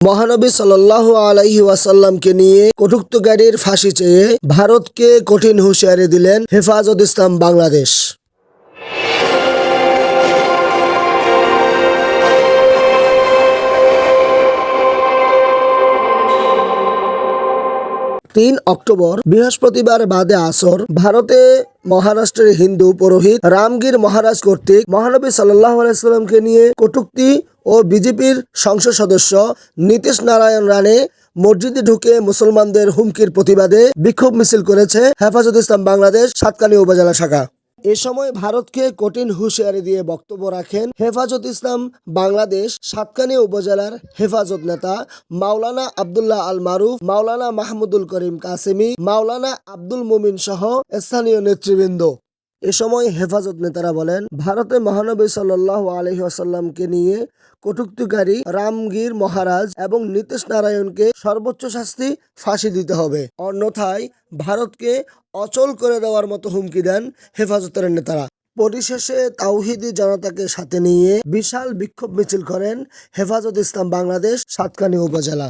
মহানবী সাল্লাহ আলাইহি ওয়াসাল্লামকে নিয়ে কটুক্তকারীর ফাঁসি চেয়ে ভারতকে কঠিন হুঁশিয়ারি দিলেন হেফাজত ইসলাম বাংলাদেশ। তিন অক্টোবর, বৃহস্পতিবার বাদে আসর, ভারতে মহারাষ্ট্রের হিন্দু পুরোহিত রামগীর মহারাজ কর্তৃক মহানবী সাল্লাহ আলাইস্লামকে নিয়ে কটুক্তি ও বিজেপির সংসদ সদস্য নীতিশ নারায়ণ রানে মসজিদে ঢুকে মুসলমানদের হুমকির প্রতিবাদে বিক্ষোভ মিছিল করেছে হেফাজত ইসলাম বাংলাদেশ সাতকালী উপজেলা শাখা। এ সময় ভারতকে কঠিন হুঁশিয়ারি দিয়ে বক্তব্য রাখেন হেফাজত ইসলাম বাংলাদেশ সাতকানি উপজেলার হেফাজত নেতা মাওলানা আবদুল্লাহ আল মারুফ, মাওলানা মাহমুদুল করিম কাসেমি, মাওলানা আব্দুল মুমিন সহ স্থানীয় নেতৃবৃন্দ। এ সময় হেফাজত নেতারা বলেন, ভারতে মহানবী সাল্লাহ আলহি আসাল্লামকে নিয়ে কটুক্তিকারী রামগীর মহারাজ এবং নীতিশ নারায়ণকে সর্বোচ্চ শাস্তি ফাঁসি দিতে হবে। অন্যথায় ভারতকে অচল করে দেওয়ার মতো হুমকি দেন হেফাজতের নেতারা। পরিশেষে তাওহিদি জনতাকে সাথে নিয়ে বিশাল বিক্ষোভ মিছিল করেন হেফাজত ইসলাম বাংলাদেশ সাতকানী উপজেলা।